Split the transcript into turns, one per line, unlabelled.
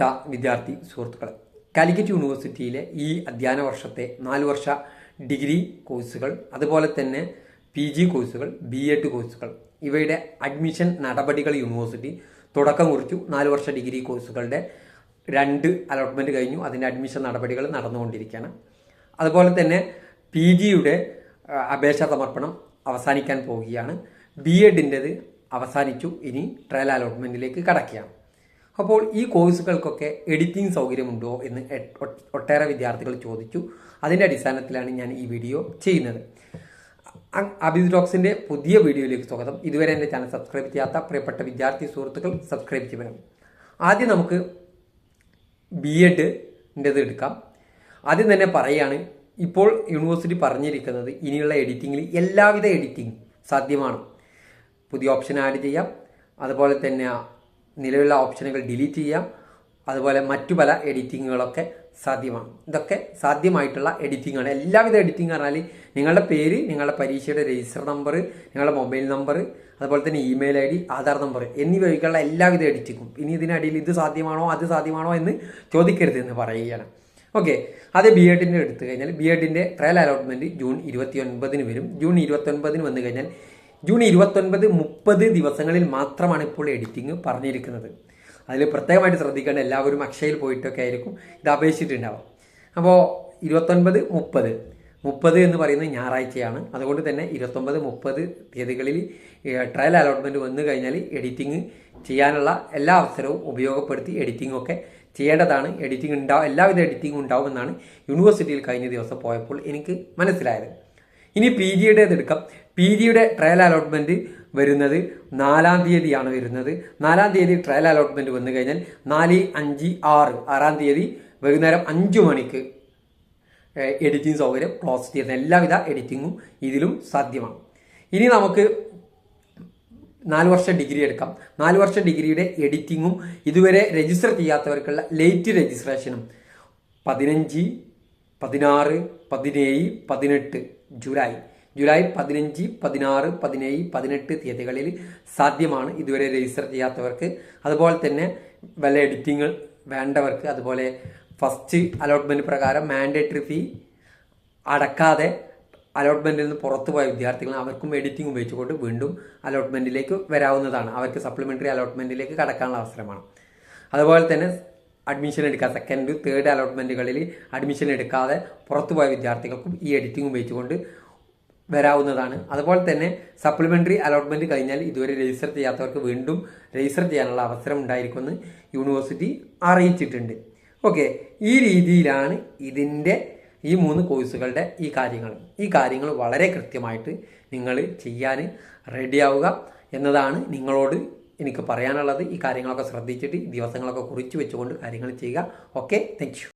പ്രിയപ്പെട്ട വിദ്യാർത്ഥി സുഹൃത്തുക്കളെ കാലിക്കറ്റ് യൂണിവേഴ്സിറ്റിയിലെ ഈ അധ്യയന വർഷത്തെ നാല് വർഷ ഡിഗ്രി കോഴ്സുകൾ അതുപോലെ തന്നെ പി ജി കോഴ്സുകൾ ബി എഡ് കോഴ്സുകൾ ഇവയുടെ അഡ്മിഷൻ നടപടികൾ യൂണിവേഴ്സിറ്റി തുടക്കം കുറിച്ചു. നാല് വർഷ ഡിഗ്രി കോഴ്സുകളുടെ രണ്ട് അലോട്ട്മെന്റ് കഴിഞ്ഞു. അതിന്റെ അഡ്മിഷൻ നടപടികൾ നടന്നുകൊണ്ടിരിക്കുകയാണ്. അതുപോലെ തന്നെ പി ജിയുടെ അപേക്ഷ സമർപ്പണം അവസാനിക്കാൻ പോവുകയാണ്. ബി എഡിന്റെത് അവസാനിച്ചു. ഇനി ട്രയൽ അലോട്ട്മെന്റിലേക്ക് കടക്കുകയാണ്. അപ്പോൾ ഈ കോഴ്സുകൾക്കൊക്കെ എഡിറ്റിംഗ് സൗകര്യമുണ്ടോ എന്ന് ഒട്ടേറെ വിദ്യാർത്ഥികൾ ചോദിച്ചു. അതിന്റെ അടിസ്ഥാനത്തിലാണ് ഞാൻ ഈ വീഡിയോ ചെയ്യുന്നത്. അ- അബിദ് ഡോക്സിന്റെ പുതിയ വീഡിയോയിലേക്ക് സ്വാഗതം. ഇതുവരെ എന്റെ ചാനൽ സബ്സ്ക്രൈബ് ചെയ്യാത്ത പ്രിയപ്പെട്ട വിദ്യാർത്ഥി സുഹൃത്തുക്കൾ സബ്സ്ക്രൈബ് ചെയ്യണം ആദ്യം നമുക്ക് ബി എഡിന്റെത് എടുക്കാം. ആദ്യം തന്നെ പറയുകയാണ് ഇപ്പോൾ യൂണിവേഴ്സിറ്റി പറഞ്ഞിരിക്കുന്നത് ഇനിയുള്ള എഡിറ്റിങ്ങിൽ എല്ലാവിധ എഡിറ്റിംഗ് സാധ്യമാണ്. പുതിയ ഓപ്ഷൻ ആഡ് ചെയ്യാം. അതുപോലെ തന്നെ നിലവിലുള്ള ഓപ്ഷനുകൾ ഡിലീറ്റ് ചെയ്യാം. അതുപോലെ മറ്റു പല എഡിറ്റിങ്ങുകളൊക്കെ സാധ്യമാണ്. ഇതൊക്കെ സാധ്യമായിട്ടുള്ള എഡിറ്റിംഗാണ് എല്ലാവിധ എഡിറ്റിംഗ് പറഞ്ഞാൽ നിങ്ങളുടെ പേര് നിങ്ങളുടെ പരീക്ഷയുടെ രജിസ്റ്റർ നമ്പർ നിങ്ങളുടെ മൊബൈൽ നമ്പർ അതുപോലെ തന്നെ email I D Aadhaar number എന്നിവ ഒഴികെയുള്ള എല്ലാവിധ എഡിറ്റിങ്ങും. ഇനി ഇതിനിടയിൽ ഇത് സാധ്യമാണോ അത് സാധ്യമാണോ എന്ന് ചോദിക്കരുത് എന്ന് പറയുകയാണ്. ഓക്കെ. അത് ബി എഡിന്റെ എടുത്തു കഴിഞ്ഞാൽ ബി എഡിന്റെ ട്രയൽ അലോട്ട്മെന്റ് ജൂൺ ഇരുപത്തി ഒൻപതിന് വരും. ജൂൺ ഇരുപത്തി ഒൻപതിന് വന്നു കഴിഞ്ഞാൽ ജൂൺ ഇരുപത്തൊൻപത് മുപ്പത് ദിവസങ്ങളിൽ മാത്രമാണ് ഇപ്പോൾ എഡിറ്റിംഗ് പറഞ്ഞിരിക്കുന്നത്. അതിൽ പ്രത്യേകമായിട്ട് ശ്രദ്ധിക്കേണ്ട എല്ലാവരും അക്ഷയയിൽ പോയിട്ടൊക്കെ ആയിരിക്കും ഇത് അപേക്ഷിച്ചിട്ടുണ്ടാവും അപ്പോൾ ഇരുപത്തൊൻപത് മുപ്പത് മുപ്പത് എന്ന് പറയുന്നത് ഞായറാഴ്ചയാണ്. അതുകൊണ്ട് തന്നെ ഇരുപത്തൊമ്പത് മുപ്പത് തീയതികളിൽ ട്രയൽ അലോട്ട്മെന്റ് വന്നു കഴിഞ്ഞാൽ എഡിറ്റിംഗ് ചെയ്യാനുള്ള എല്ലാ അവസരവും ഉപയോഗപ്പെടുത്തി എഡിറ്റിംഗ് ഒക്കെ ചെയ്യേണ്ടതാണ്. എഡിറ്റിംഗ് ഉണ്ടാവും എല്ലാവിധ എഡിറ്റിംഗും ഉണ്ടാവുമെന്നാണ് യൂണിവേഴ്സിറ്റിയിൽ കഴിഞ്ഞ ദിവസം പോയപ്പോൾ എനിക്ക് മനസ്സിലായത്. ഇനി പി ജിയുടേത് എടുക്കാം. പി ജിയുടെ ട്രയൽ അലോട്ട്മെന്റ് വരുന്നത് നാലാം തീയതിയാണ് വരുന്നത്. നാലാം തീയതി ട്രയൽ അലോട്ട്മെന്റ് വന്നു കഴിഞ്ഞാൽ നാല് അഞ്ച് ആറ് ആറാം തീയതി വൈകുന്നേരം അഞ്ചു മണിക്ക് എഡിറ്റിംഗ് സൗകര്യം ക്ലോസ് ചെയ്യുന്ന എല്ലാവിധ എഡിറ്റിങ്ങും ഇതിലും സാധ്യമാണ്. ഇനി നമുക്ക് നാല് വർഷം ഡിഗ്രി എടുക്കാം. നാല് വർഷം ഡിഗ്രിയുടെ എഡിറ്റിങ്ങും ഇതുവരെ രജിസ്റ്റർ ചെയ്യാത്തവർക്കുള്ള ലേറ്റ് രജിസ്ട്രേഷനും പതിനഞ്ച് പതിനാറ് പതിനേഴ് പതിനെട്ട് ജൂലൈ ജൂലൈ പതിനഞ്ച് പതിനാറ് പതിനേഴ് പതിനെട്ട് തീയതികളിൽ സാധ്യമാണ് ഇതുവരെ രജിസ്റ്റർ ചെയ്യാത്തവർക്ക്. അതുപോലെ തന്നെ വല്ല എഡിറ്റിങ്ങൾ വേണ്ടവർക്ക് അതുപോലെ ഫസ്റ്റ് അലോട്ട്മെന്റ് പ്രകാരം മാൻഡേറ്ററി ഫീ അടക്കാതെ അലോട്ട്മെന്റിൽ നിന്ന് പുറത്തു പോയ വിദ്യാർത്ഥികൾ അവർക്കും എഡിറ്റിംഗ് ഉപയോഗിച്ചുകൊണ്ട് വീണ്ടും അലോട്ട്മെന്റിലേക്ക് വരാവുന്നതാണ്. അവർക്ക് സപ്ലിമെന്ററി അലോട്ട്മെന്റിലേക്ക് കടക്കാനുള്ള അവസരമാണ്. അതുപോലെ തന്നെ അഡ്മിഷൻ എടുക്കാതെ സെക്കൻഡ് തേർഡ് അലോട്ട്മെന്റുകളിൽ അഡ്മിഷൻ എടുക്കാതെ പുറത്തു പോയ വിദ്യാർത്ഥികൾക്കും ഈ എഡിറ്റിംഗ് ഉപയോഗിച്ചുകൊണ്ട് വരാവുന്നതാണ്. അതുപോലെ തന്നെ സപ്ലിമെന്ററി അലോട്ട്മെന്റ് കഴിഞ്ഞാൽ ഇതുവരെ രജിസ്റ്റർ ചെയ്യാത്തവർക്ക് വീണ്ടും രജിസ്റ്റർ ചെയ്യാനുള്ള അവസരം ഉണ്ടായിരിക്കുമെന്ന് യൂണിവേഴ്സിറ്റി അറിയിച്ചിട്ടുണ്ട്. ഓക്കെ ഈ രീതിയിലാണ് ഇതിന്റെ ഈ മൂന്ന് കോഴ്സുകളുടെ ഈ കാര്യങ്ങൾ. ഈ കാര്യങ്ങൾ വളരെ കൃത്യമായിട്ട് നിങ്ങൾ ചെയ്യാൻ റെഡിയാവുക എന്നതാണ് നിങ്ങളോട് എനിക്ക് പറയാനുള്ളത്. ഈ കാര്യങ്ങളൊക്കെ ശ്രദ്ധിച്ചിട്ട് ദിവസങ്ങളൊക്കെ കുറിച്ച് വെച്ചുകൊണ്ട് കാര്യങ്ങൾ ചെയ്യുക. Okay thank